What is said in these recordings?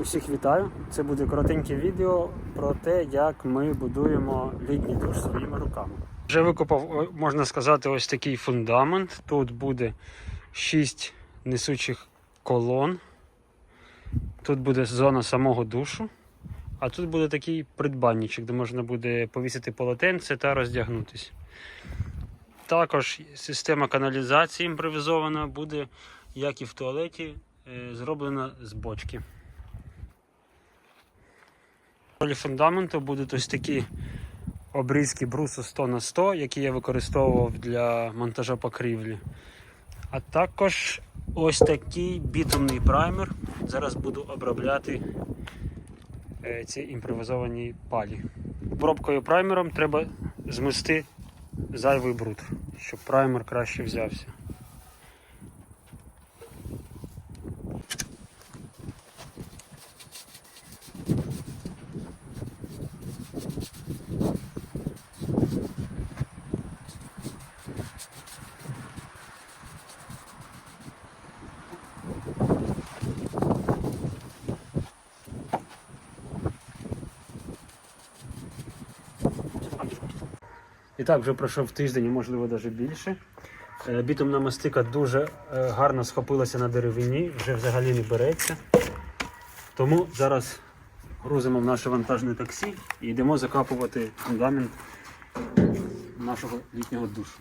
Усіх вітаю! Це буде коротеньке відео про те, як ми будуємо літній душ своїми руками. Вже викопав, можна сказати, ось такий фундамент. Тут буде 6 несучих колон. Тут буде зона самого душу. А тут буде такий придбанничок, де можна буде повісити полотенце та роздягнутися. Також система каналізації імпровізована буде, як і в туалеті, е, зроблена з бочки. В ролі фундаменту будуть ось такі обрізки брусу 100 на 100, які я використовував для монтажа покрівлі. А також ось такий бітумний праймер. Зараз буду обробляти е, ці імпровізовані палі. Обробкою праймером треба змести зайвий бруд, щоб праймер краще взявся. І так, вже пройшов тиждень, можливо, навіть більше. Е, Бітумна мастика дуже е, гарно схопилася на деревині, вже взагалі не береться. Тому зараз грузимо в наше вантажне таксі і йдемо закапувати фундамент нашого літнього душу.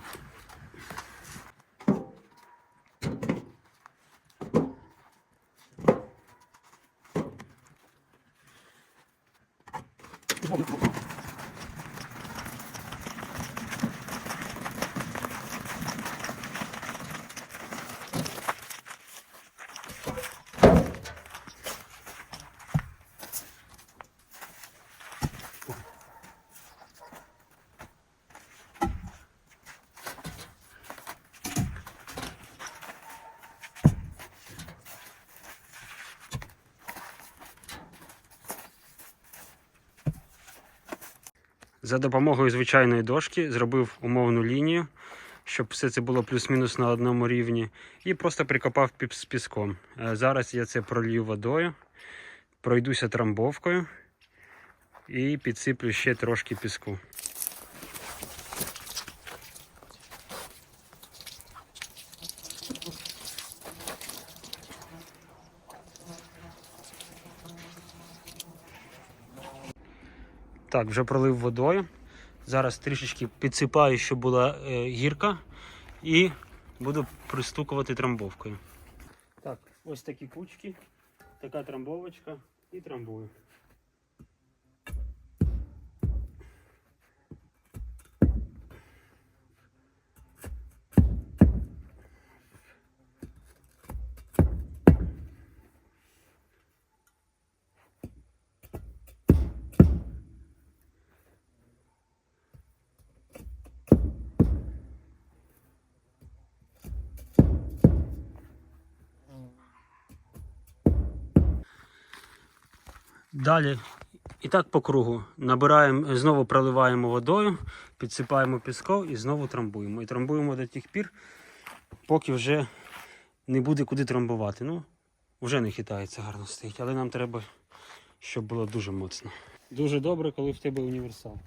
За допомогою звичайної дошки зробив умовну лінію, щоб все це було плюс-мінус на одному рівні, і просто прикопав з піском. Е, Зараз я це пролью водою, пройдуся трамбовкою і підсиплю ще трошки піску. Так, вже пролив водою. Зараз трішечки підсипаю, щоб була е, гірка, і буду пристукувати трамбовкою. Так, ось такі кучки, така трамбовочка і трамбую. Далі і так по кругу набираємо, знову проливаємо водою, підсипаємо піском і знову трамбуємо. І трамбуємо до тих пір, поки вже не буде куди трамбувати. Ну, вже не хитається гарно стоїть, але нам треба, щоб було дуже моцно. Дуже добре, коли в тебе універсал.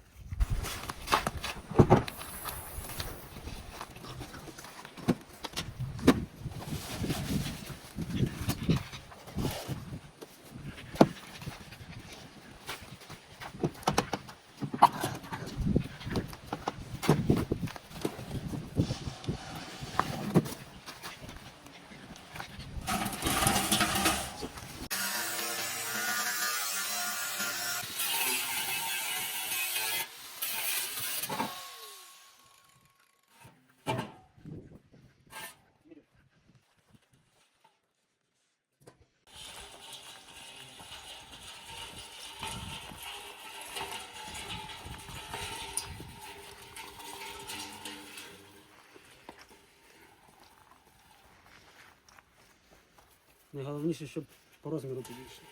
Найголовніше, щоб по розміру підійшло.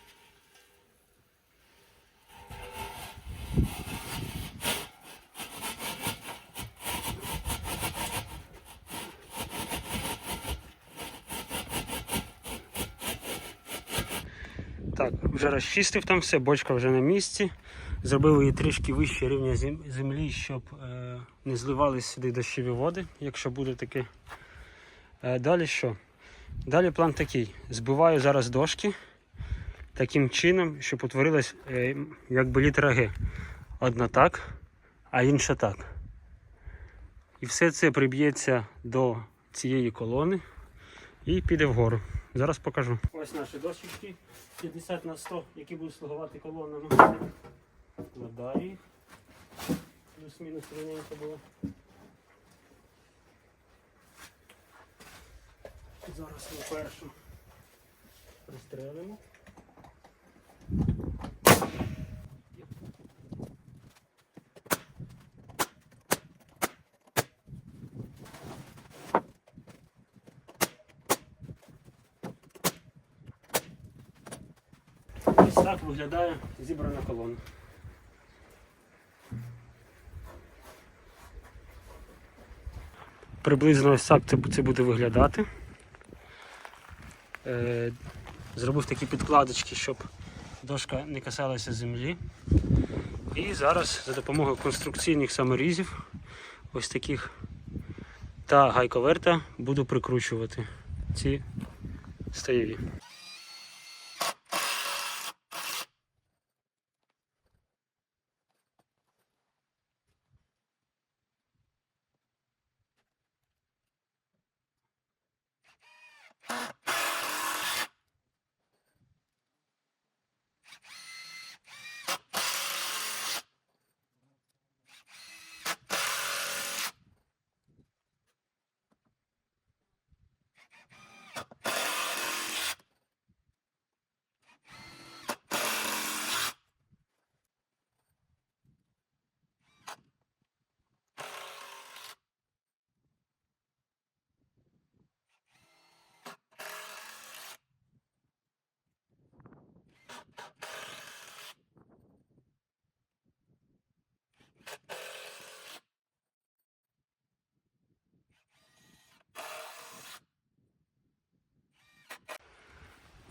Так, вже розчистив там все, бочка вже на місці. Зробив її трішки вище рівня землі, щоб е, не зливались сюди дощові води, якщо буде таке. Е, далі що? Далі план такий. Збиваю зараз дошки таким чином, щоб утворилась е, якби літера Г. Одна так, а інша так. І все це приб'ється до цієї колони і піде вгору. Зараз покажу. Ось наші дощечки 50 на 100, які будуть слугувати колонами. Їх. Плюс-мінус рівненько було. Зараз ми першу пристрелимо. Ось так виглядає зібрана колона. Приблизно ось так це, буде виглядати. Е, зробив такі підкладочки, щоб дошка не касалася землі. І зараз за допомогою конструкційних саморізів, ось таких та гайковерта буду прикручувати ці стаєві.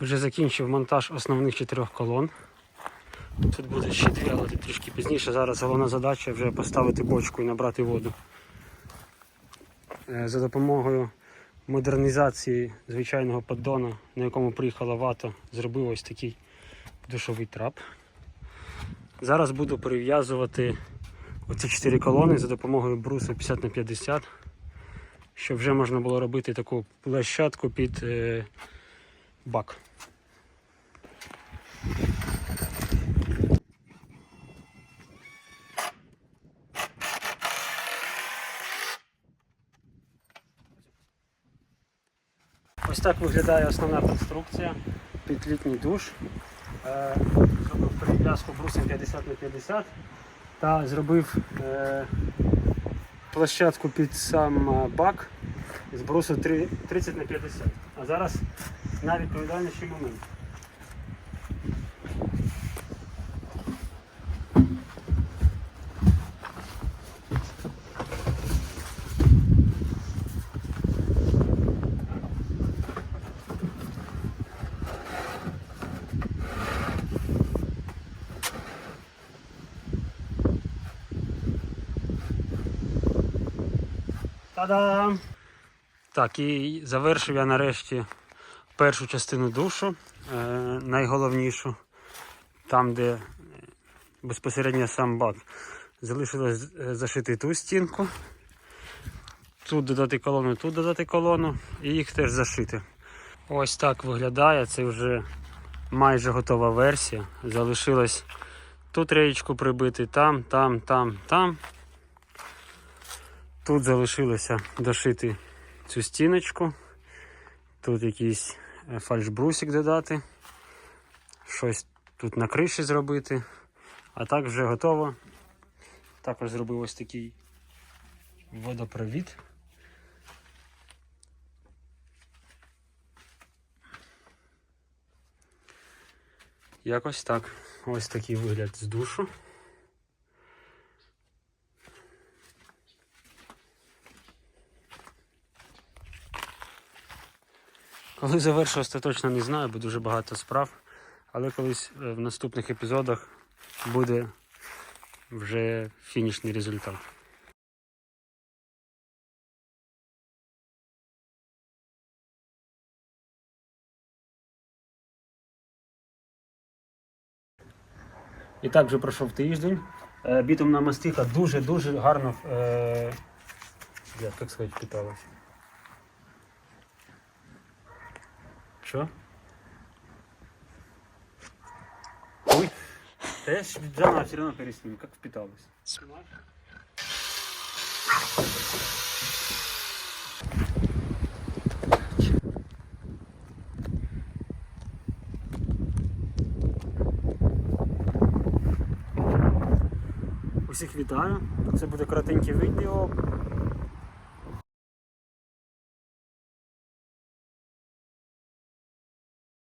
Вже закінчив монтаж основних чотирьох колон. Тут буде ще дві, але трішки пізніше. Зараз головна задача вже поставити бочку і набрати воду. Е, За допомогою модернізації звичайного поддона, на якому приїхала вата, зробив ось такий душовий трап. Зараз буду прив'язувати оці чотири колони за допомогою брусу 50 на 50 щоб вже можна було робити таку площадку під е, бак. Ось так виглядає основна конструкція під літній душ. Е, Зробив прив'язку брусом 50 на 50 та зробив е, площадку під сам е, бак з брусу 30 на 50. А зараз найвідповідальніший момент. Та-дам! Так, і завершив я нарешті першу частину душу, е, найголовнішу, там, де безпосередньо сам бак. Залишилось е, зашити ту стінку, тут додати колону, тут додати колону і їх теж зашити. Ось так виглядає, це вже майже готова версія. Залишилось тут реєчку прибити, там, там, там, там. Тут залишилося дошити цю стіночку. Тут якийсь е, фальшбрусик додати. Щось тут на криші зробити. А так вже готово. Також зробив ось такий водопровід. Якось так. Ось такий вигляд з душу. Коли завершу остаточно не знаю, бо дуже багато справ. але колись е, в наступних епізодах буде вже фінішний результат. І так вже пройшов тиждень. Е, Бітумна мастика дуже-дуже гарно, е, як сказати, впиталась. Що? Ой, да я ж Джана все равно пересниму, как впиталась. Усіх вітаю. Це буде коротеньке відео